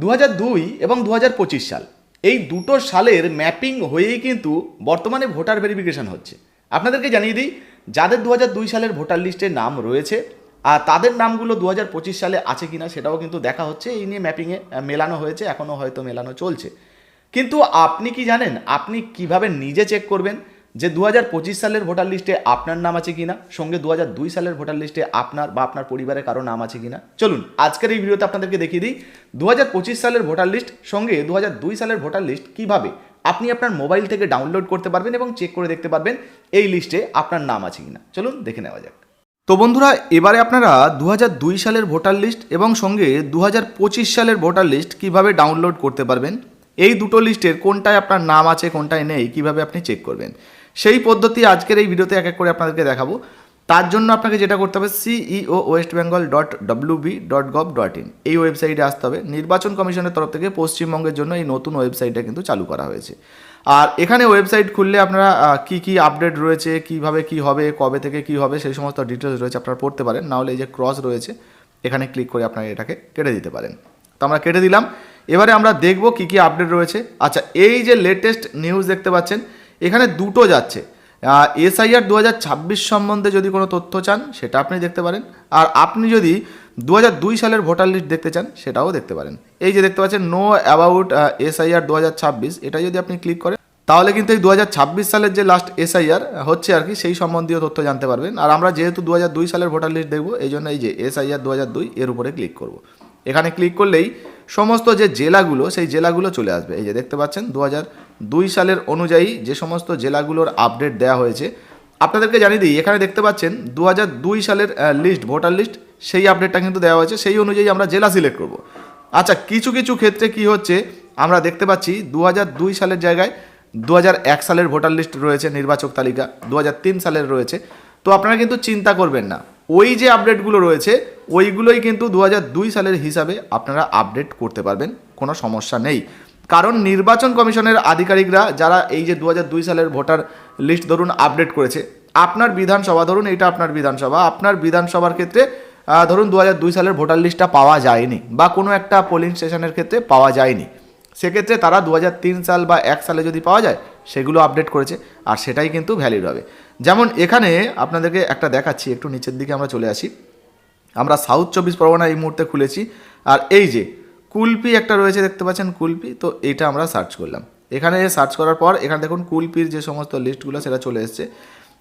দু দুই এবং দু সাল। এই দুটো সালের ম্যাপিং হয়েই কিন্তু বর্তমানে ভোটার ভেরিফিকেশন হচ্ছে। আপনাদেরকে জানিয়ে দিই, যাদের দু দুই সালের ভোটার লিস্টে নাম রয়েছে আর তাদের নামগুলো দু সালে আছে কিনা সেটাও কিন্তু দেখা হচ্ছে। এই নিয়ে ম্যাপিংয়ে মেলানো হয়েছে এখনও হয়তো মেলানো চলছে। কিন্তু আপনি কি জানেন, আপনি কীভাবে নিজে চেক করবেন? যে দু সালের ভোটার লিস্টে আপনার নাম আছে কিনা, সঙ্গে দু সালের ভোটার লিস্টে আপনার বা আপনার পরিবারের কারও নাম আছে কিনা। চলুন, আজকের এই ভিডিওতে আপনাদেরকে দেখিয়ে দিই দু সালের ভোটার লিস্ট, সঙ্গে দু সালের ভোটার লিস্ট কীভাবে আপনি আপনার মোবাইল থেকে ডাউনলোড করতে পারবেন এবং চেক করে দেখতে পারবেন এই লিস্টে আপনার নাম আছে কিনা। চলুন, দেখে নেওয়া যাক। তো বন্ধুরা, এবারে আপনারা দু সালের ভোটার লিস্ট এবং সঙ্গে দু সালের ভোটার লিস্ট কীভাবে ডাউনলোড করতে পারবেন, এই দুটো লিস্টের কোনটায় আপনার নাম আছে, কোনটায় নেই, কীভাবে আপনি চেক করবেন। সেই পদ্ধতি আজকের এই ভিডিওতে এক এক করে আপনাদেরকে দেখাবো। তার জন্য আপনাকে যেটা করতে হবে CEO West Bengal dot WB dot gov dot in এই ওয়েবসাইটে আসতে হবে। নির্বাচন কমিশনের তরফ থেকে পশ্চিমবঙ্গের জন্য এই নতুন ওয়েবসাইটটা কিন্তু চালু করা হয়েছে। আর এখানে ওয়েবসাইট খুললে আপনারা কি কি আপডেট রয়েছে, কীভাবে কি হবে, কবে থেকে কি হবে, সেই সমস্ত ডিটেলস রয়েছে, আপনারা পড়তে পারেন। নাহলে এই যে ক্রস রয়েছে, এখানে ক্লিক করে আপনারা এটাকে কেটে দিতে পারেন। তো আমরা কেটে দিলাম। এবারে আমরা দেখব কি কি আপডেট রয়েছে। আচ্ছা এই যে লেটেস্ট নিউজ দেখতে পাচ্ছেন এখানে দুটো যাচ্ছে। এসআইআর দু হাজার ছাব্বিশ সম্বন্ধে যদি কোনো তথ্য চান, সেটা আপনি দেখতে পারেন। আর আপনি যদি দু দুই সালের ভোটার লিস্ট দেখতে চান, সেটাও দেখতে পারেন। এই যে দেখতে পাচ্ছেন নো অ্যাবাউট এসআইআর দু হাজার ছাব্বিশ এটা যদি আপনি ক্লিক করেন, তাহলে কিন্তু এই দু হাজার ছাব্বিশ সালের যে লাস্ট এসআইআর হচ্ছে আর কি, সেই সম্বন্ধীয় তথ্য জানতে পারবেন। আর আমরা যেহেতু দু হাজার দুই সালের ভোটার লিস্ট দেখব, এই জন্য এই যে এসআইআর দু এর উপরে ক্লিক করব। এখানে ক্লিক করলেই সমস্ত যে জেলাগুলো, সেই জেলাগুলো চলে আসবে। এই যে দেখতে পাচ্ছেন, দু হাজার দুই সালের অনুযায়ী যে সমস্ত জেলাগুলোর আপডেট দেওয়া হয়েছে, আপনাদেরকে জানিয়ে দিই, এখানে দেখতে পাচ্ছেন দু দুই সালের লিস্ট ভোটার লিস্ট সেই আপডেটটা কিন্তু দেওয়া হয়েছে, সেই অনুযায়ী আমরা জেলা সিলেক্ট করব। আচ্ছা কিছু কিছু ক্ষেত্রে কি হচ্ছে, আমরা দেখতে পাচ্ছি দু দুই সালের জায়গায় দু সালের ভোটার লিস্ট রয়েছে নির্বাচক তালিকা দু তিন সালের রয়েছে। তো আপনারা কিন্তু চিন্তা করবেন না, ওই যে আপডেটগুলো রয়েছে, ওইগুলোই কিন্তু দু সালের হিসাবে আপনারা আপডেট করতে পারবেন, কোনো সমস্যা নেই। কারণ নির্বাচন কমিশনের আধিকারিকরা যারা এই যে দু সালের ভোটার লিস্ট ধরুন আপডেট করেছে, আপনার বিধানসভা, ধরুন এইটা আপনার বিধানসভা, আপনার বিধানসভার ক্ষেত্রে ধরুন দু সালের ভোটার লিস্টটা পাওয়া যায়নি বা কোনো একটা পোলিং স্টেশনের ক্ষেত্রে পাওয়া যায়নি। সেক্ষেত্রে তারা দু হাজার তিন সাল বা এক সালে যদি পাওয়া যায়, সেগুলো আপডেট করেছে আর সেটাই কিন্তু ভ্যালিড হবে। যেমন এখানে আপনাদেরকে একটা দেখাচ্ছি, একটু নিচের দিকে আমরা চলে আসি। আমরা সাউথ চব্বিশ পরগনা এই মুহূর্তে খুলেছি আর এই যে কুলপি একটা রয়েছে, দেখতে পাচ্ছেন কুলপি? তো এটা আমরা সার্চ করলাম। এখানে সার্চ করার পর, এখানে দেখুন কুলপির যে সমস্ত লিস্টগুলো সেটা চলে এসছে।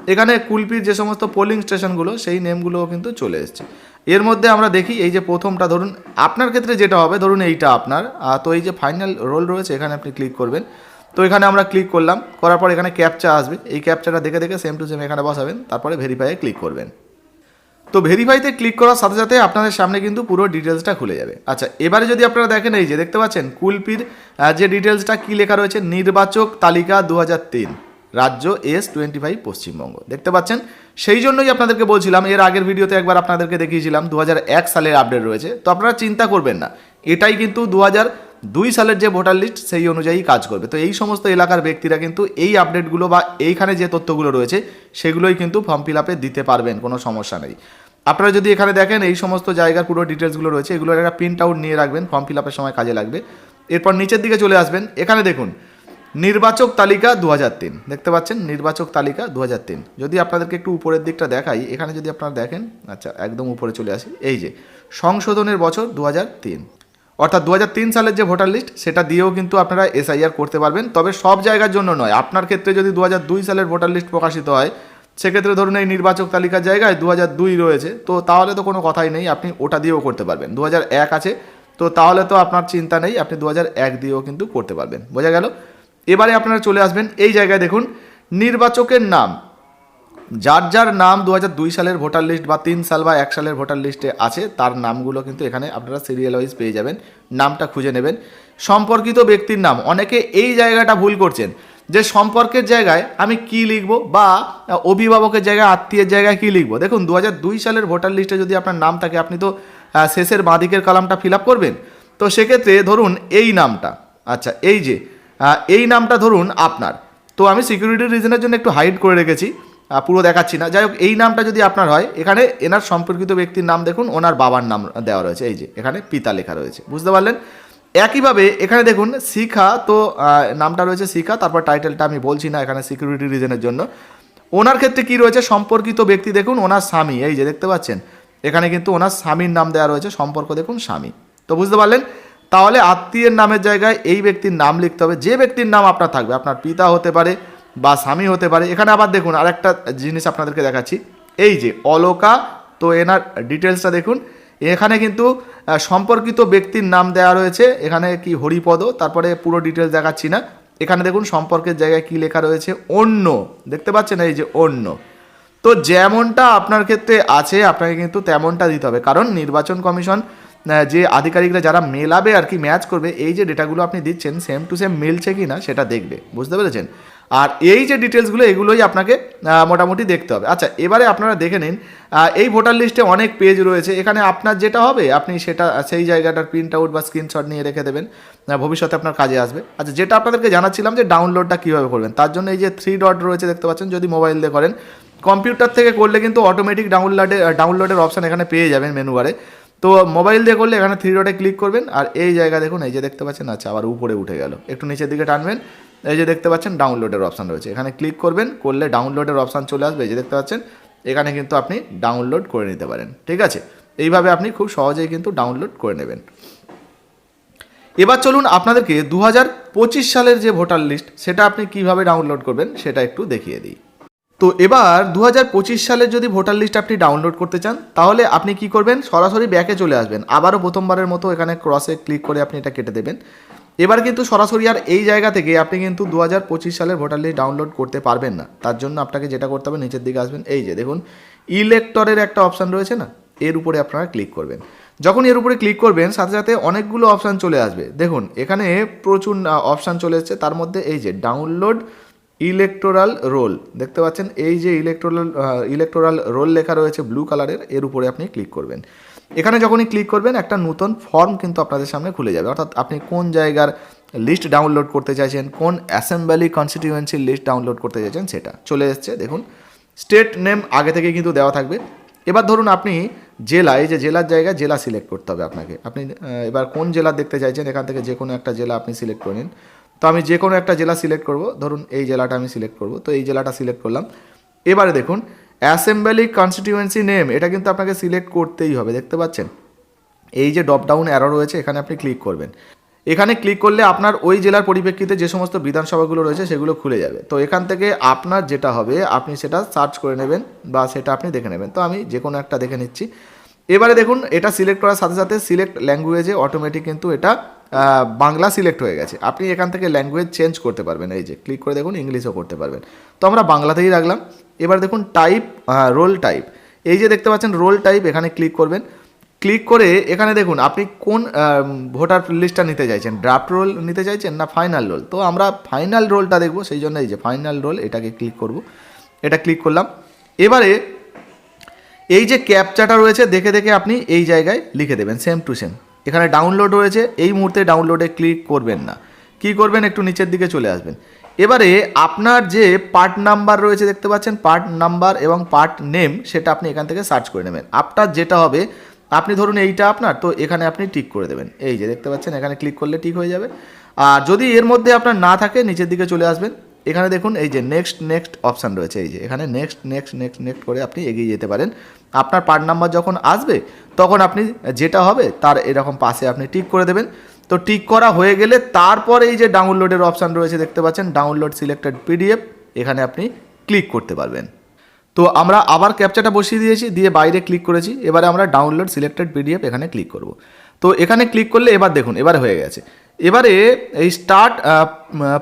এখানে কুলপির যে সমস্ত পোলিং স্টেশনগুলো সেই নেমগুলোও কিন্তু চলে এসছে। এর মধ্যে আমরা দেখি, এই যে প্রথমটা, ধরুন আপনার ক্ষেত্রে যেটা হবে, ধরুন এইটা আপনার। তো এই যে ফাইনাল রোল রয়েছে, এখানে আপনি ক্লিক করবেন। তো এখানে আমরা ক্লিক করলাম, করার পর এখানে ক্যাপচা আসবে। এই ক্যাপচাটা দেখে দেখে সেম টু সেম এখানে বসাবেন, তারপরে ভেরিফাইয়ে ক্লিক করবেন। তো ভেরিফাইতে ক্লিক করার সাথে সাথে আপনাদের সামনে কিন্তু পুরো ডিটেলসটা খুলে যাবে। আচ্ছা এবারে যদি আপনারা দেখেন এই যে দেখতে পাচ্ছেন, কুলপির যে ডিটেলসটা কী লেখা রয়েছে? নির্বাচক তালিকা দু হাজার তিন, রাজ্য এস টোয়েন্টি ফাইভ পশ্চিমবঙ্গ। দেখতে পাচ্ছেন? সেই জন্যই আপনাদেরকে বলছিলাম, এর আগের ভিডিওতে একবার আপনাদেরকে দেখিয়েছিলাম দু এক সালের আপডেট রয়েছে। তো আপনারা চিন্তা করবেন না, এটাই কিন্তু দু দুই সালের যে ভোটার লিস্ট সেই অনুযায়ী কাজ করবে। তো এই সমস্ত এলাকার ব্যক্তিরা কিন্তু এই আপডেটগুলো বা এইখানে যে তথ্যগুলো রয়েছে, সেগুলোই কিন্তু ফর্ম ফিল দিতে পারবেন, কোনো সমস্যা নেই। আপনারা যদি এখানে দেখেন, এই সমস্ত জায়গার পুরো ডিটেলসগুলো রয়েছে এগুলোর একটা প্রিন্ট আউট নিয়ে রাখবেন ফর্ম ফিল আপের সময় কাজে লাগবে। এরপর নিচের দিকে চলে আসবেন, এখানে দেখুন, নির্বাচক তালিকা দু হাজার তিন। দেখতে পাচ্ছেন, নির্বাচক তালিকা দু হাজার তিন। যদি আপনাদেরকে একটু উপরের দিকটা দেখাই, এখানে যদি আপনারা দেখেন আচ্ছা একদম উপরে চলে আসি, এই যে, সংশোধনের বছর দু হাজার তিন। অর্থাৎ দু হাজার তিন সালের যে ভোটার লিস্ট সেটা দিয়েও কিন্তু আপনারা এসআইআর করতে পারবেন। তবে সব জায়গার জন্য নয়, আপনার ক্ষেত্রে যদি দু হাজার দুই সালের ভোটার লিস্ট প্রকাশিত হয় সেক্ষেত্রে ধরুন এই নির্বাচক তালিকার জায়গায় দু দুই রয়েছে, তো তাহলে তো কোনো কথাই নেই, আপনি ওটা দিয়েও করতে পারবেন। দু এক আছে, তো তাহলে তো আপনার চিন্তা নেই, আপনি দু এক দিয়েও কিন্তু করতে পারবেন। বোঝা গেল? এবারে আপনারা চলে আসবেন, এই জায়গায় দেখুন, নির্বাচকের নাম। যার যার নাম দু সালের ভোটার লিস্ট বা তিন সাল বা এক সালের ভোটার লিস্টে আছে, তার নামগুলো কিন্তু এখানে আপনারা সিরিয়াল ওয়াইজ পেয়ে যাবেন, নামটা খুঁজে নেবেন। সম্পর্কিত ব্যক্তির নাম, অনেকে এই জায়গাটা ভুল করছেন। যে সম্পর্কের জায়গায় আমি কি লিখব বা অভিভাবকের জায়গায়, আত্মীয়ের জায়গায় কি লিখব? দেখুন দু সালের ভোটার লিস্টে যদি আপনার নাম থাকে, আপনি তো শেষের বাঁদিকের কালামটা ফিল করবেন। তো সেক্ষেত্রে ধরুন এই নামটা। আচ্ছা এই যে এই নামটা ধরুন আপনার। তো আমি সিকিউরিটি রিজনের জন্য একটু হাইড করে রেখেছি। পুরো দেখাচ্ছি না। যাই হোক, এই নামটা যদি আপনার হয়, এখানে এনার সম্পর্কিত ব্যক্তির নাম দেখুন, ওনার বাবার নাম দেওয়া রয়েছে। এই যে, এখানে পিতা লেখা রয়েছে। বুঝতে পারলেন? একইভাবে এখানে দেখুন শিখা, তো নামটা রয়েছে শিখা, তারপর টাইটেলটা আমি বলছি না এখানে সিকিউরিটি রিজনের জন্য। ওনার ক্ষেত্রে কি রয়েছে? সম্পর্কিত ব্যক্তি দেখুন, ওনার স্বামী, এই যে দেখতে পাচ্ছেন। এখানে কিন্তু ওনার স্বামীর নাম দেওয়া রয়েছে, সম্পর্ক দেখুন স্বামী। তো বুঝতে পারলেন? তাহলে আত্মীয়ের নামের জায়গায় এই ব্যক্তির নাম লিখতে হবে। যে ব্যক্তির নাম আপনার থাকবে, আপনার পিতা হতে পারে বা স্বামী হতে পারে। এখানে আবার দেখুন, আরেকটা জিনিস আপনাদেরকে দেখাচ্ছি। এই যে অলোকা, তো এনার ডিটেলসটা দেখুন। এখানে কিন্তু সম্পর্কিত ব্যক্তির নাম দেওয়া রয়েছে। এখানে কি হরিপদ, তারপরে পুরো ডিটেলস দেখাচ্ছি না। এখানে দেখুন সম্পর্কের জায়গায় কি লেখা রয়েছে, অন্য। দেখতে পাচ্ছেন এই যে অন্য। তো যেমনটা আপনার ক্ষেত্রে আছে, আপনাকে কিন্তু তেমনটা দিতে হবে। কারণ নির্বাচন কমিশন যে আধিকারিকরা যারা মেলাবে আর কি ম্যাচ করবে, এই যে ডেটাগুলো আপনি দিচ্ছেন সেম টু সেম মিলছে কি না সেটা দেখবে। বুঝতে পেরেছেন? আর এই যে ডিটেলসগুলো এগুলোই আপনাকে মোটামুটি দেখতে হবে। আচ্ছা এবারে আপনারা দেখে নিন এই ভোটার লিস্টে অনেক পেজ রয়েছে। এখানে আপনার যেটা হবে, আপনি সেটা, সেই জায়গাটার প্রিন্ট আউট বা স্ক্রিনশট নিয়ে রেখে দেবেন। ভবিষ্যতে আপনার কাজে আসবে। আচ্ছা যেটা আপনাদেরকে জানাচ্ছিলাম যে ডাউনলোডটা কীভাবে করবেন, তার জন্য এই যে থ্রি ডট রয়েছে, দেখতে পাচ্ছেন, যদি মোবাইল দিয়ে করেন কম্পিউটার থেকে করলে কিন্তু অটোমেটিক ডাউনলোডে ডাউনলোডের অপশান এখানে পেয়ে যাবেন মেনু বারে তো মোবাইল দিয়ে করলে এখানে থ্রি ডটে ক্লিক করবেন, আর এই জায়গা দেখুন, এই যে দেখতে পাচ্ছেন আচ্ছা আবার উপরে উঠে গেল। একটু নিচের দিকে টানবেন এই যে দেখতে পাচ্ছেন ডাউনলোডের অপশান রয়েছে। এখানে ক্লিক করবেন, করলে ডাউনলোডের অপশান চলে আসবে। এই যে দেখতে পাচ্ছেন, এখানে কিন্তু আপনি ডাউনলোড করে নিতে পারেন। ঠিক আছে? এইভাবে আপনি খুব সহজেই কিন্তু ডাউনলোড করে নেবেন। এবার চলুন আপনাদেরকে দু সালের যে ভোটার লিস্ট সেটা আপনি কীভাবে ডাউনলোড করবেন, সেটা একটু দেখিয়ে দিই। তো এবার দু পঁচিশ সালের যদি ভোটার লিস্ট আপনি ডাউনলোড করতে চান, তাহলে আপনি কি করবেন? সরাসরি ব্যাকে চলে আসবেন। আবারও প্রথমবারের মতো এখানে ক্রসে ক্লিক করে আপনি এটা কেটে দেবেন। এবার কিন্তু সরাসরি আর এই জায়গা থেকে আপনি কিন্তু দু হাজার পঁচিশ সালের ভোটার লিস্ট ডাউনলোড করতে পারবেন না। তার জন্য আপনাকে যেটা করতে হবে, নিচের দিকে আসবেন। এই যে দেখুন ইলেক্টরের একটা অপশান রয়েছে না? এর উপরে আপনারা ক্লিক করবেন। যখন এর উপরে ক্লিক করবেন, সাথে সাথে অনেকগুলো অপশান চলে আসবে। দেখুন, এখানে প্রচুর অপশান চলে এসেছে। তার মধ্যে এই যে ডাউনলোড ইলেকটোরাল রোল দেখতে পাচ্ছেন? এই যে ইলেকটোরাল ইলেকটোরাল রোল লেখা রয়েছে ব্লু কালারের এর উপরে আপনি ক্লিক করবেন। এখানে যখনই ক্লিক করবেন, একটা নতুন ফর্ম কিন্তু আপনাদের সামনে খুলে যাবে। অর্থাৎ আপনি কোন জায়গার লিস্ট ডাউনলোড করতে চাইছেন, কোন অ্যাসেম্বলি কনস্টিটিউয়েন্সির লিস্ট ডাউনলোড করতে চাইছেন সেটা। চলে এসছে, দেখুন। স্টেট নেম আগে থেকে কিন্তু দেওয়া থাকবে। এবার ধরুন আপনি জেলা এই যে জেলার জায়গায় জেলা সিলেক্ট করতে হবে আপনাকে। আপনি এবার কোন জেলা দেখতে চাইছেন, এখান থেকে যে কোনো একটা জেলা আপনি সিলেক্ট করে নিন। তো আমি যে কোনো একটা জেলা সিলেক্ট করব। ধরুন এই জেলাটা আমি সিলেক্ট করব। তো এই জেলাটা সিলেক্ট করলাম। এবারে দেখুন অ্যাসেম্বলি কনস্টিটিউয়েন্সি নেম, এটা কিন্তু আপনাকে সিলেক্ট করতেই হবে, দেখতে পাচ্ছেন? এই যে ডপ ডাউন অ্যারো রয়েছে, এখানে আপনি ক্লিক করবেন। এখানে ক্লিক করলে আপনার ওই জেলার পরিপ্রেক্ষিতে যে সমস্ত বিধানসভাগুলো রয়েছে, সেগুলো খুলে যাবে। তো এখান থেকে আপনার যেটা হবে, আপনি সেটা সার্চ করে নেবেন বা সেটা আপনি দেখে নেবেন। তো আমি যে কোনো একটা দেখে নিচ্ছি। এবারে দেখুন, এটা সিলেক্ট করার সাথে সাথে সিলেক্ট ল্যাঙ্গুয়েজে অটোমেটিক কিন্তু এটা বাংলা সিলেক্ট হয়ে গেছে। আপনি এখান থেকে ল্যাঙ্গুয়েজ চেঞ্জ করতে পারবেন। এই যে ক্লিক করে দেখুন ইংলিশও করতে পারবেন। তো আমরা বাংলাতেই রাখলাম। এবার দেখুন টাইপ রোল টাইপ এই যে দেখতে পাচ্ছেন রোল টাইপ এখানে ক্লিক করবেন। ক্লিক করে এখানে দেখুন, আপনি কোন ভোটার লিস্টটা নিতে চাইছেন? ড্রাফট রোল নিতে চাইছেন না ফাইনাল রোল তো আমরা ফাইনাল রোলটা দেখব, সেই জন্য এই যে ফাইনাল রোল এটাকে ক্লিক করব। এটা ক্লিক করলাম। এবারে এই যে ক্যাপচাটা রয়েছে, দেখে দেখে আপনি এই জায়গায় লিখে দেবেন সেম টু সেম এখানে ডাউনলোড রয়েছে, এই মুহূর্তে ডাউনলোডে ক্লিক করবেন না। কি করবেন? একটু নিচের দিকে চলে আসবেন। এবারে আপনার যে পার্ট নাম্বার রয়েছে, দেখতে পাচ্ছেন? পার্ট নাম্বার এবং পার্ট নেম সেটা আপনি এখান থেকে সার্চ করে নেবেন। আপনার যেটা হবে, আপনি ধরুন এইটা আপনার, তো এখানে আপনি টিক করে দেবেন। এই যে দেখতে পাচ্ছেন, এখানে ক্লিক করলে ঠিক হয়ে যাবে। আর যদি এর মধ্যে আপনার না থাকে, নিচের দিকে চলে আসবেন। এখানে দেখুন, এই যে নেক্সট নেক্সট অপশান রয়েছে, এই যে এখানে নেক্সট নেক্সট নেক্সট নেক্সট করে আপনি এগিয়ে যেতে পারেন। আপনার পার্ট নাম্বার যখন আসবে, তখন আপনি যেটা হবে, তার এরকম পাশে আপনি টিক করে দেবেন। তো টিক করা হয়ে গেলে তারপর এই যে ডাউনলোডের অপশান রয়েছে, দেখতে পাচ্ছেন ডাউনলোড সিলেক্টেড পিডিএফ এখানে আপনি ক্লিক করতে পারবেন। তো আমরা আবার ক্যাপচাটা বসিয়ে দিয়েছি, দিয়ে বাইরে ক্লিক করেছি, এবারে আমরা ডাউনলোড সিলেক্টেড পিডিএফ এখানে ক্লিক করব। তো এখানে ক্লিক করলে এবার দেখুন, এবার হয়ে গেছে। এবারে এই স্টার্ট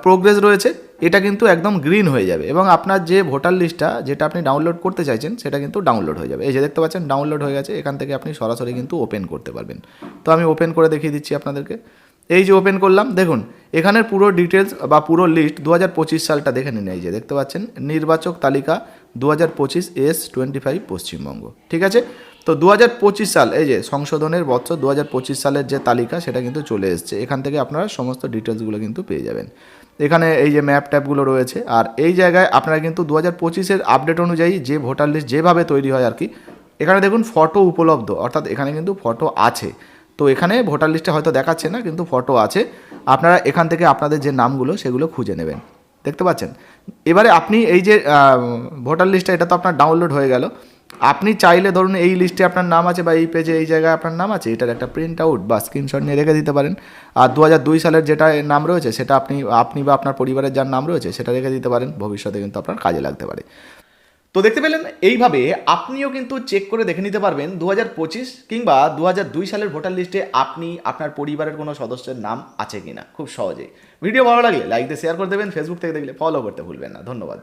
প্রোগ্রেস রয়েছে। এটা কিন্তু একদম গ্রিন হয়ে যাবে। এবং আপনার যে ভোটার লিস্টটা যেটা আপনি ডাউনলোড করতে চাইছেন, সেটা কিন্তু ডাউনলোড হয়ে যাবে। এই যে দেখতে পাচ্ছেন ডাউনলোড হয়ে গেছে। এখান থেকে আপনি সরাসরি কিন্তু ওপেন করতে পারবেন। তো আমি ওপেন করে দেখিয়ে দিচ্ছি আপনাদেরকে। এই যে ওপেন করলাম, দেখুন, এখানের পুরো ডিটেলস বা পুরো লিস্ট দু হাজার পঁচিশ সালটা দেখে নিন। এই যে দেখতে পাচ্ছেন, নির্বাচক তালিকা দু হাজার পঁচিশ এস টোয়েন্টি ফাইভ পশ্চিমবঙ্গ। ঠিক আছে? তো দু হাজার পঁচিশ সাল, এই যে সংশোধনের বছর দু হাজার পঁচিশ সালের যে তালিকা, সেটা কিন্তু চলে এসছে। এখান থেকে আপনারা সমস্ত ডিটেলসগুলো কিন্তু পেয়ে যাবেন। এখানে এই যে ম্যাপ ট্যাপগুলো রয়েছে। আর এই জায়গায় আপনারা কিন্তু দু হাজার পঁচিশের আপডেট অনুযায়ী যে ভোটার লিস্ট যেভাবে তৈরি হয় আর কি, এখানে দেখুন ফটো উপলব্ধ, অর্থাৎ এখানে কিন্তু ফটো আছে। তো এখানে ভোটার লিস্টে হয়তো দেখাচ্ছে না, কিন্তু ফটো আছে। আপনারা এখান থেকে আপনাদের যে নামগুলো, সেগুলো খুঁজে নেবেন। দেখতে পাচ্ছেন? এবারে আপনি এই যে ভোটার লিস্টটা এটা তো আপনার ডাউনলোড হয়ে গেল। আপনি চাইলে ধরুন এই লিস্টে আপনার নাম আছে বা এই পেজে এই জায়গায় আপনার নাম আছে, এটার একটা প্রিন্ট আউট বা স্ক্রিনশট নিয়ে রেখে দিতে পারেন। আর দু দুই সালের যেটা নাম রয়েছে, সেটা আপনি আপনি বা আপনার পরিবারের যার নাম রয়েছে, সেটা রেখে দিতে পারেন। ভবিষ্যতে কিন্তু আপনার কাজে লাগতে পারে। তো দেখতে পেলেন, এইভাবে আপনিও কিন্তু চেক করে দেখে নিতে পারবেন দু কিংবা দু সালের ভোটার লিস্টে আপনি আপনার পরিবারের কোনো সদস্যের নাম আছে কিনা, খুব সহজেই। ভিডিও ভালো লাগলে লাইক দিয়ে শেয়ার করে দেবেন ফেসবুক থেকে দেখলে ফলো করতে ভুলবেন না। ধন্যবাদ।